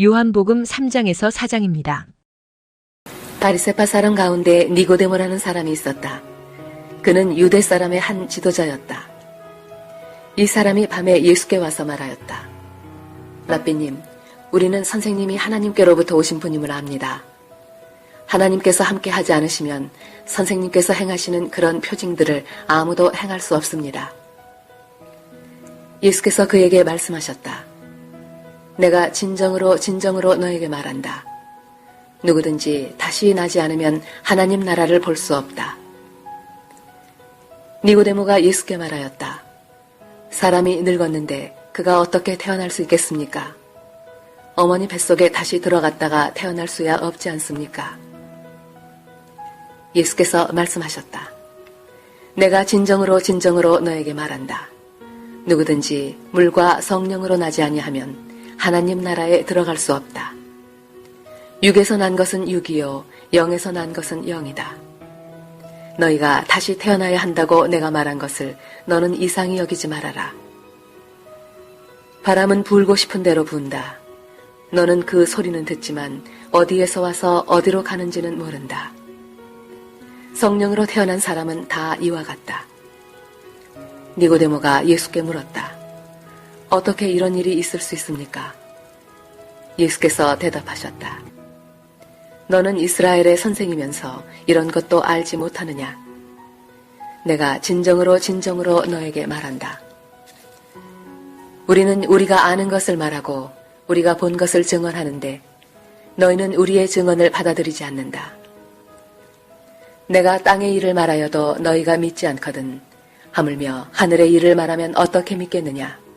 요한복음 3장에서 4장입니다. 바리세파 사람 가운데 니고데모라는 사람이 있었다. 그는 유대 사람의 한 지도자였다. 이 사람이 밤에 예수께 와서 말하였다. 라비님, 우리는 선생님이 하나님께로부터 오신 분임을 압니다. 하나님께서 함께 하지 않으시면 선생님께서 행하시는 그런 표징들을 아무도 행할 수 없습니다. 예수께서 그에게 말씀하셨다. 내가 진정으로 진정으로 너에게 말한다. 누구든지 다시 나지 않으면 하나님 나라를 볼 수 없다. 니고데모가 예수께 말하였다. 사람이 늙었는데 그가 어떻게 태어날 수 있겠습니까? 어머니 뱃속에 다시 들어갔다가 태어날 수야 없지 않습니까? 예수께서 말씀하셨다. 내가 진정으로 진정으로 너에게 말한다. 누구든지 물과 성령으로 나지 아니하면 하나님 나라에 들어갈 수 없다. 육에서 난 것은 육이요 영에서 난 것은 영이다. 너희가 다시 태어나야 한다고 내가 말한 것을 너는 이상히 여기지 말아라. 바람은 불고 싶은 대로 분다. 너는 그 소리는 듣지만 어디에서 와서 어디로 가는지는 모른다. 성령으로 태어난 사람은 다 이와 같다. 니고데모가 예수께 물었다. 어떻게 이런 일이 있을 수 있습니까? 예수께서 대답하셨다. 너는 이스라엘의 선생이면서 이런 것도 알지 못하느냐? 내가 진정으로 진정으로 너에게 말한다. 우리는 우리가 아는 것을 말하고 우리가 본 것을 증언하는데 너희는 우리의 증언을 받아들이지 않는다. 내가 땅의 일을 말하여도 너희가 믿지 않거든. 하물며 하늘의 일을 말하면 어떻게 믿겠느냐?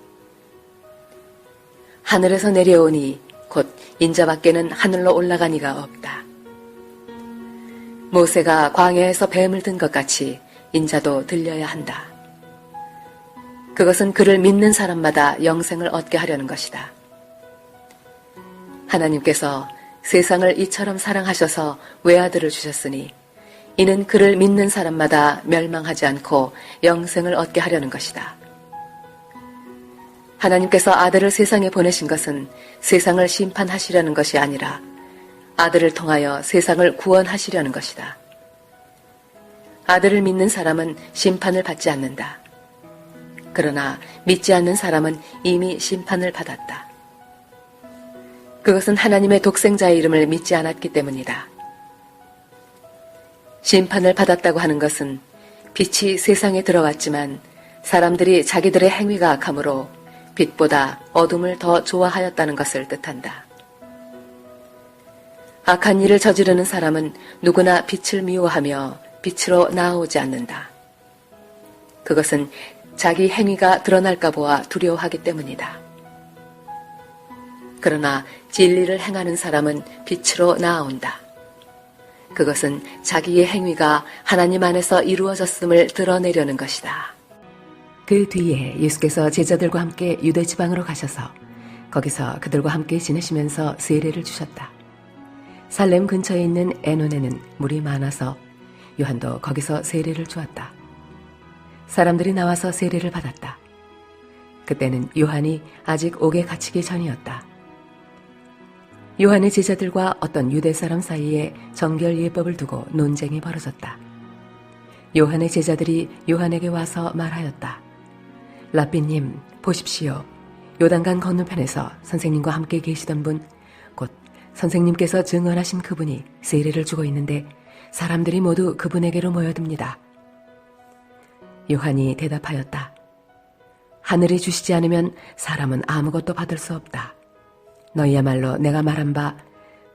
하늘에서 내려오니 곧 인자밖에는 하늘로 올라가니가 없다. 모세가 광야에서 뱀을 든 것 같이 인자도 들려야 한다. 그것은 그를 믿는 사람마다 영생을 얻게 하려는 것이다. 하나님께서 세상을 이처럼 사랑하셔서 외아들을 주셨으니 이는 그를 믿는 사람마다 멸망하지 않고 영생을 얻게 하려는 것이다. 하나님께서 아들을 세상에 보내신 것은 세상을 심판하시려는 것이 아니라 아들을 통하여 세상을 구원하시려는 것이다. 아들을 믿는 사람은 심판을 받지 않는다. 그러나 믿지 않는 사람은 이미 심판을 받았다. 그것은 하나님의 독생자의 이름을 믿지 않았기 때문이다. 심판을 받았다고 하는 것은 빛이 세상에 들어왔지만 사람들이 자기들의 행위가 악함으로 빛보다 어둠을 더 좋아하였다는 것을 뜻한다. 악한 일을 저지르는 사람은 누구나 빛을 미워하며 빛으로 나아오지 않는다. 그것은 자기 행위가 드러날까 보아 두려워하기 때문이다. 그러나 진리를 행하는 사람은 빛으로 나아온다. 그것은 자기의 행위가 하나님 안에서 이루어졌음을 드러내려는 것이다. 그 뒤에 예수께서 제자들과 함께 유대 지방으로 가셔서 거기서 그들과 함께 지내시면서 세례를 주셨다. 살렘 근처에 있는 에논에는 물이 많아서 요한도 거기서 세례를 주었다. 사람들이 나와서 세례를 받았다. 그때는 요한이 아직 옥에 갇히기 전이었다. 요한의 제자들과 어떤 유대 사람 사이에 정결 예법을 두고 논쟁이 벌어졌다. 요한의 제자들이 요한에게 와서 말하였다. 라삐님, 보십시오. 요단강 건너편에서 선생님과 함께 계시던 분, 곧 선생님께서 증언하신 그분이 세례를 주고 있는데 사람들이 모두 그분에게로 모여듭니다. 요한이 대답하였다. 하늘이 주시지 않으면 사람은 아무것도 받을 수 없다. 너희야말로 내가 말한 바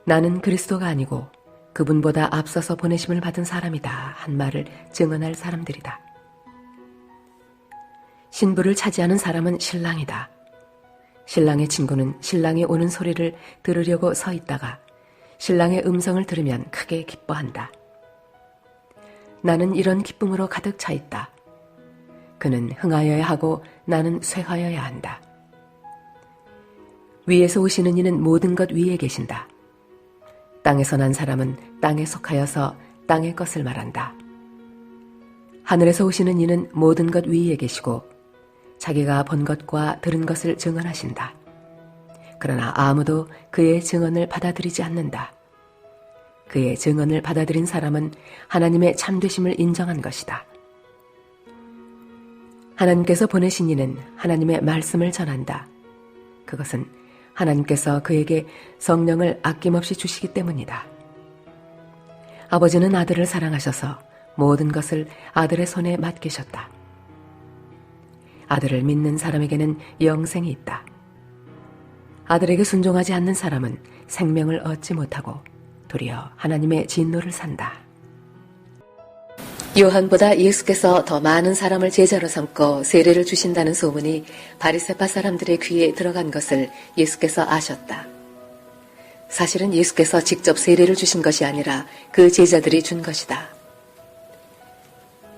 나는 그리스도가 아니고 그분보다 앞서서 보내심을 받은 사람이다 한 말을 증언할 사람들이다. 신부를 차지하는 사람은 신랑이다. 신랑의 친구는 신랑이 오는 소리를 들으려고 서 있다가 신랑의 음성을 들으면 크게 기뻐한다. 나는 이런 기쁨으로 가득 차 있다. 그는 흥하여야 하고 나는 쇠하여야 한다. 위에서 오시는 이는 모든 것 위에 계신다. 땅에서 난 사람은 땅에 속하여서 땅의 것을 말한다. 하늘에서 오시는 이는 모든 것 위에 계시고 자기가 본 것과 들은 것을 증언하신다. 그러나 아무도 그의 증언을 받아들이지 않는다. 그의 증언을 받아들인 사람은 하나님의 참되심을 인정한 것이다. 하나님께서 보내신 이는 하나님의 말씀을 전한다. 그것은 하나님께서 그에게 성령을 아낌없이 주시기 때문이다. 아버지는 아들을 사랑하셔서 모든 것을 아들의 손에 맡기셨다. 아들을 믿는 사람에게는 영생이 있다. 아들에게 순종하지 않는 사람은 생명을 얻지 못하고 도리어 하나님의 진노를 산다. 요한보다 예수께서 더 많은 사람을 제자로 삼고 세례를 주신다는 소문이 바리세파 사람들의 귀에 들어간 것을 예수께서 아셨다. 사실은 예수께서 직접 세례를 주신 것이 아니라 그 제자들이 준 것이다.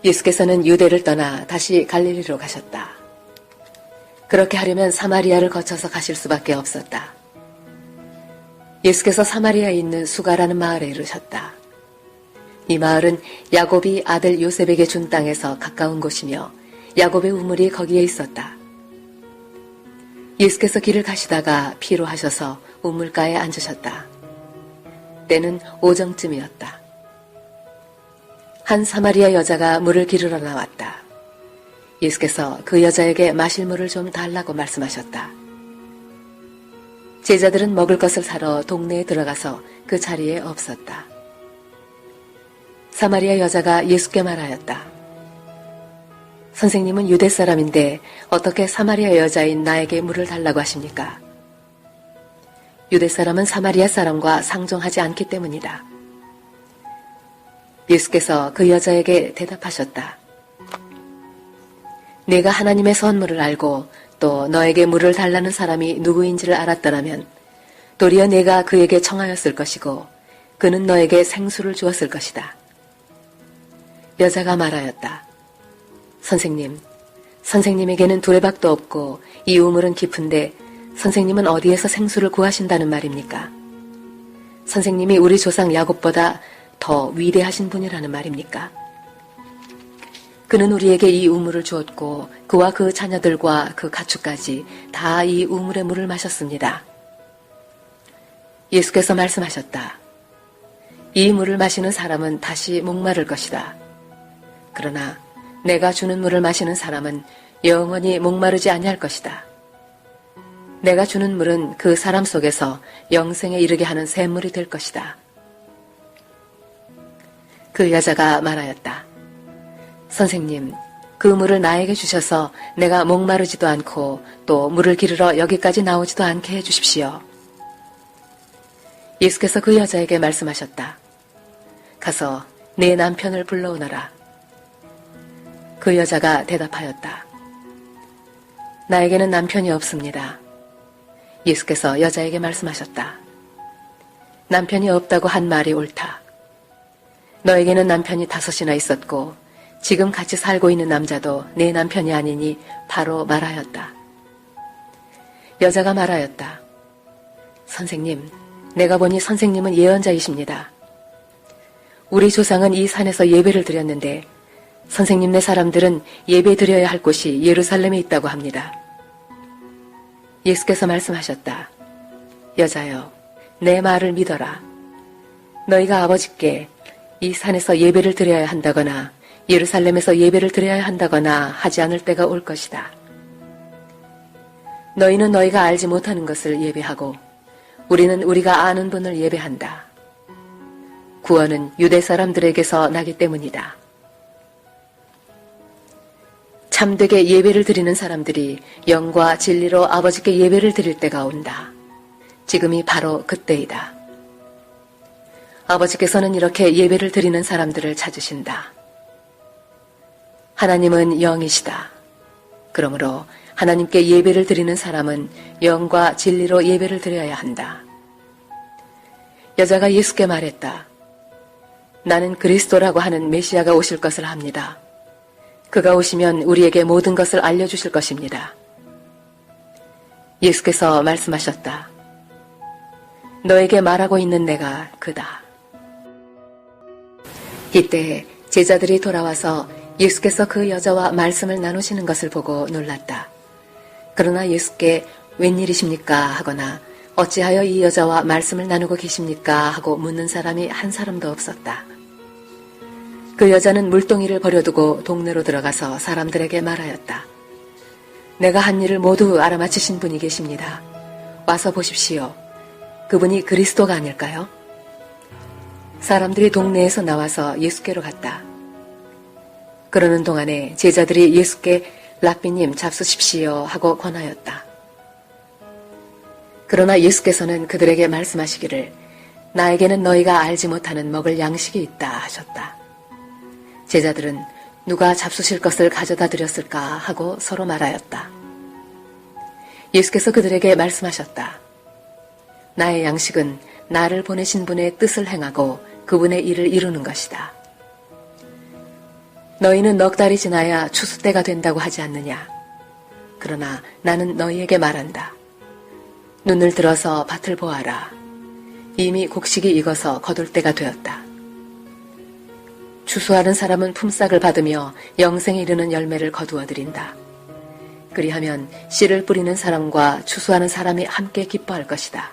예수께서는 유대를 떠나 다시 갈릴리로 가셨다. 그렇게 하려면 사마리아를 거쳐서 가실 수밖에 없었다. 예수께서 사마리아에 있는 수가라는 마을에 이르셨다. 이 마을은 야곱이 아들 요셉에게 준 땅에서 가까운 곳이며 야곱의 우물이 거기에 있었다. 예수께서 길을 가시다가 피로하셔서 우물가에 앉으셨다. 때는 오정쯤이었다. 한 사마리아 여자가 물을 기르러 나왔다. 예수께서 그 여자에게 마실 물을 좀 달라고 말씀하셨다. 제자들은 먹을 것을 사러 동네에 들어가서 그 자리에 없었다. 사마리아 여자가 예수께 말하였다. 선생님은 유대 사람인데 어떻게 사마리아 여자인 나에게 물을 달라고 하십니까? 유대 사람은 사마리아 사람과 상종하지 않기 때문이다. 예수께서 그 여자에게 대답하셨다. 내가 하나님의 선물을 알고 또 너에게 물을 달라는 사람이 누구인지를 알았더라면 도리어 내가 그에게 청하였을 것이고 그는 너에게 생수를 주었을 것이다. 여자가 말하였다. 선생님, 선생님에게는 두레박도 없고 이 우물은 깊은데 선생님은 어디에서 생수를 구하신다는 말입니까? 선생님이 우리 조상 야곱보다 더 위대하신 분이라는 말입니까? 그는 우리에게 이 우물을 주었고 그와 그 자녀들과 그 가축까지 다 이 우물의 물을 마셨습니다. 예수께서 말씀하셨다. 이 물을 마시는 사람은 다시 목마를 것이다. 그러나 내가 주는 물을 마시는 사람은 영원히 목마르지 아니할 것이다. 내가 주는 물은 그 사람 속에서 영생에 이르게 하는 샘물이 될 것이다. 그 여자가 말하였다. 선생님, 그 물을 나에게 주셔서 내가 목마르지도 않고 또 물을 기르러 여기까지 나오지도 않게 해 주십시오. 예수께서 그 여자에게 말씀하셨다. 가서 내 남편을 불러오너라. 그 여자가 대답하였다. 나에게는 남편이 없습니다. 예수께서 여자에게 말씀하셨다. 남편이 없다고 한 말이 옳다. 너에게는 남편이 다섯이나 있었고 지금 같이 살고 있는 남자도 내 남편이 아니니 바로 말하였다. 여자가 말하였다. 선생님, 내가 보니 선생님은 예언자이십니다. 우리 조상은 이 산에서 예배를 드렸는데 선생님네 사람들은 예배 드려야 할 곳이 예루살렘에 있다고 합니다. 예수께서 말씀하셨다. 여자여, 내 말을 믿어라. 너희가 아버지께 이 산에서 예배를 드려야 한다거나 예루살렘에서 예배를 드려야 한다거나 하지 않을 때가 올 것이다. 너희는 너희가 알지 못하는 것을 예배하고 우리는 우리가 아는 분을 예배한다. 구원은 유대 사람들에게서 나기 때문이다. 참되게 예배를 드리는 사람들이 영과 진리로 아버지께 예배를 드릴 때가 온다. 지금이 바로 그때이다. 아버지께서는 이렇게 예배를 드리는 사람들을 찾으신다. 하나님은 영이시다. 그러므로 하나님께 예배를 드리는 사람은 영과 진리로 예배를 드려야 한다. 여자가 예수께 말했다. 나는 그리스도라고 하는 메시아가 오실 것을 합니다. 그가 오시면 우리에게 모든 것을 알려주실 것입니다. 예수께서 말씀하셨다. 너에게 말하고 있는 내가 그다. 이때 제자들이 돌아와서 예수께서 그 여자와 말씀을 나누시는 것을 보고 놀랐다. 그러나 예수께 웬일이십니까 하거나 어찌하여 이 여자와 말씀을 나누고 계십니까? 하고 묻는 사람이 한 사람도 없었다. 그 여자는 물동이를 버려두고 동네로 들어가서 사람들에게 말하였다. 내가 한 일을 모두 알아맞히신 분이 계십니다. 와서 보십시오. 그분이 그리스도가 아닐까요? 사람들이 동네에서 나와서 예수께로 갔다. 그러는 동안에 제자들이 예수께 랍비님 잡수십시오 하고 권하였다. 그러나 예수께서는 그들에게 말씀하시기를 나에게는 너희가 알지 못하는 먹을 양식이 있다 하셨다. 제자들은 누가 잡수실 것을 가져다 드렸을까 하고 서로 말하였다. 예수께서 그들에게 말씀하셨다. 나의 양식은 나를 보내신 분의 뜻을 행하고 그분의 일을 이루는 것이다. 너희는 넉 달이 지나야 추수 때가 된다고 하지 않느냐? 그러나 나는 너희에게 말한다. 눈을 들어서 밭을 보아라. 이미 곡식이 익어서 거둘 때가 되었다. 추수하는 사람은 품삯을 받으며 영생에 이르는 열매를 거두어 드린다. 그리하면 씨를 뿌리는 사람과 추수하는 사람이 함께 기뻐할 것이다.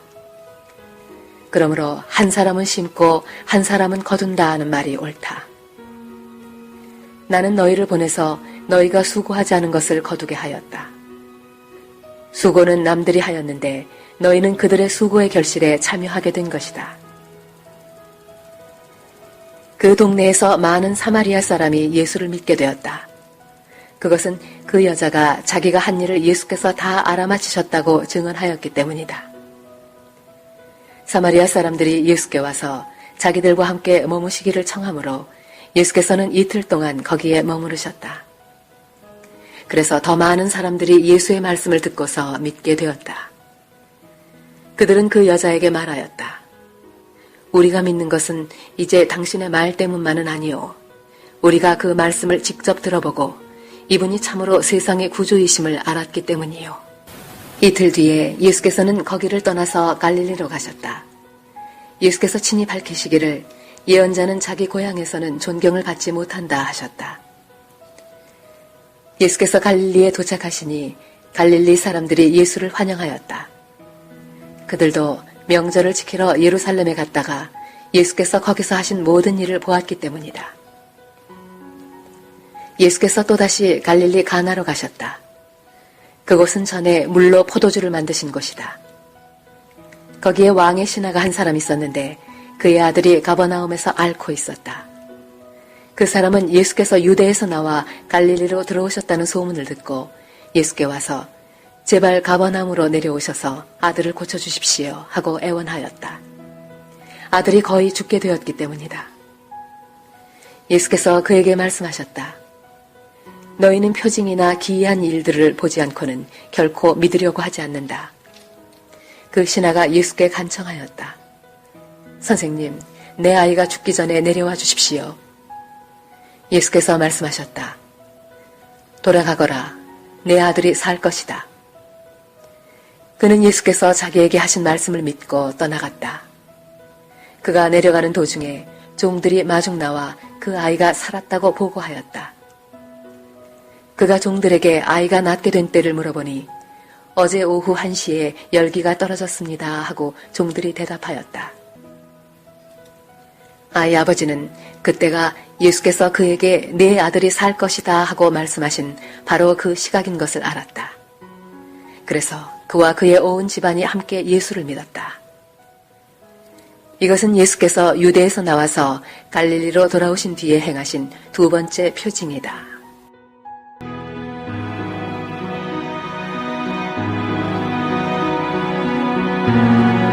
그러므로 한 사람은 심고 한 사람은 거둔다 하는 말이 옳다. 나는 너희를 보내서 너희가 수고하지 않은 것을 거두게 하였다. 수고는 남들이 하였는데 너희는 그들의 수고의 결실에 참여하게 된 것이다. 그 동네에서 많은 사마리아 사람이 예수를 믿게 되었다. 그것은 그 여자가 자기가 한 일을 예수께서 다 알아맞히셨다고 증언하였기 때문이다. 사마리아 사람들이 예수께 와서 자기들과 함께 머무시기를 청하므로 예수께서는 이틀 동안 거기에 머무르셨다. 그래서 더 많은 사람들이 예수의 말씀을 듣고서 믿게 되었다. 그들은 그 여자에게 말하였다. 우리가 믿는 것은 이제 당신의 말 때문만은 아니오. 우리가 그 말씀을 직접 들어보고 이분이 참으로 세상의 구주이심을 알았기 때문이요. 이틀 뒤에 예수께서는 거기를 떠나서 갈릴리로 가셨다. 예수께서 친히 밝히시기를 예언자는 자기 고향에서는 존경을 받지 못한다 하셨다. 예수께서 갈릴리에 도착하시니 갈릴리 사람들이 예수를 환영하였다. 그들도 명절을 지키러 예루살렘에 갔다가 예수께서 거기서 하신 모든 일을 보았기 때문이다. 예수께서 또다시 갈릴리 가나로 가셨다. 그곳은 전에 물로 포도주를 만드신 곳이다. 거기에 왕의 신하가 한 사람 있었는데 그의 아들이 가버나움에서 앓고 있었다. 그 사람은 예수께서 유대에서 나와 갈릴리로 들어오셨다는 소문을 듣고 예수께 와서 제발 가버나움으로 내려오셔서 아들을 고쳐주십시오 하고 애원하였다. 아들이 거의 죽게 되었기 때문이다. 예수께서 그에게 말씀하셨다. 너희는 표징이나 기이한 일들을 보지 않고는 결코 믿으려고 하지 않는다. 그 신하가 예수께 간청하였다. 선생님, 내 아이가 죽기 전에 내려와 주십시오. 예수께서 말씀하셨다. 돌아가거라. 내 아들이 살 것이다. 그는 예수께서 자기에게 하신 말씀을 믿고 떠나갔다. 그가 내려가는 도중에 종들이 마중 나와 그 아이가 살았다고 보고하였다. 그가 종들에게 아이가 낫게 된 때를 물어보니 어제 오후 1시에 열기가 떨어졌습니다 하고 종들이 대답하였다. 아이 아버지는 그때가 예수께서 그에게 내 아들이 살 것이다 하고 말씀하신 바로 그 시각인 것을 알았다. 그래서 그와 그의 온 집안이 함께 예수를 믿었다. 이것은 예수께서 유대에서 나와서 갈릴리로 돌아오신 뒤에 행하신 두 번째 표징이다. 음.